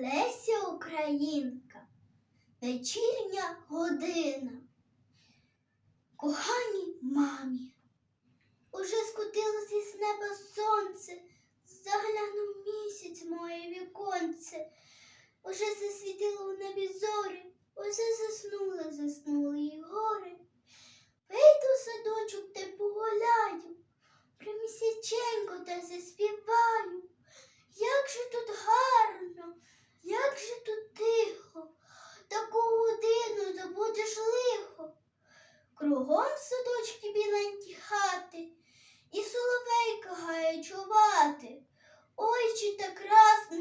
Леся Українка, вечірня година. Коханій мамі, уже скотилося з неба сонце, заглянув місяць моє віконце, уже засвітило в небі зорі, уже заснули, заснули і гори. Вийду в садочок та погуляю, примісяченько та заспіваю. кругом садочки біленькі хати, і соловейка гає чувати. Ой, чи так красно